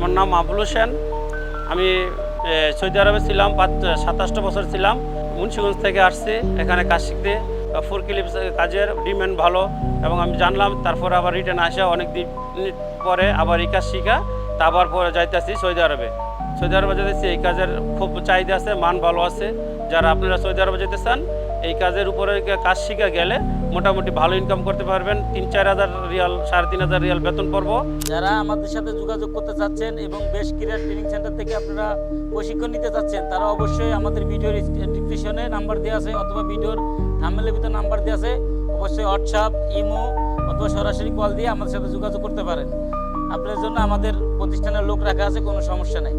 আমার নাম আবুল হোসেন। আমি সৌদি আরবে ছিলাম, পাঁচ, সাতাশটা বছর ছিলাম। মুন্সিগঞ্জ থেকে আসছি, এখানে কাজ শিখতে ফোর ক্লিপস কাজের ডিমান্ড ভালো। এবং আমি জানলাম, তারপরে আবার রিটার্ন আসা অনেক দিন পরে আবার এই কাজ শিখা। তা আবার পরে যাইতেছি সৌদি আরবে। সৌদি আরবে যেতেছি এই কাজের খুব চাহিদা আছে, মান ভালো আছে। যারা আপনারা সৌদি আরবে যেতে চান এই কাজের উপরে কাজ শিখা গেলে মোটামুটি ভালো ইনকাম করতে পারবেন। তিন, চার হাজার রিয়াল, সাড়ে তিন হাজার রিয়াল বেতন পড়ব যারা আমাদের সাথে যোগাযোগ করতে চাচ্ছেন এবং বেশ ক্রিয়ার ট্রেনিং সেন্টার থেকে আপনারা প্রশিক্ষণ নিতে চাচ্ছেন, তারা অবশ্যই আমাদের ভিডিওর ডিসক্রিপশনে নাম্বার দেওয়া আছে অথবা ভিডিওর থামেলের ভিতরে নাম্বার দেওয়া আছে। অবশ্যই হোয়াটসঅ্যাপ ইমো অথবা সরাসরি কল দিয়ে আমাদের সাথে যোগাযোগ করতে পারেন। আপনার জন্য আমাদের প্রতিষ্ঠানের লোক রাখা আছে, কোনো সমস্যা নেই।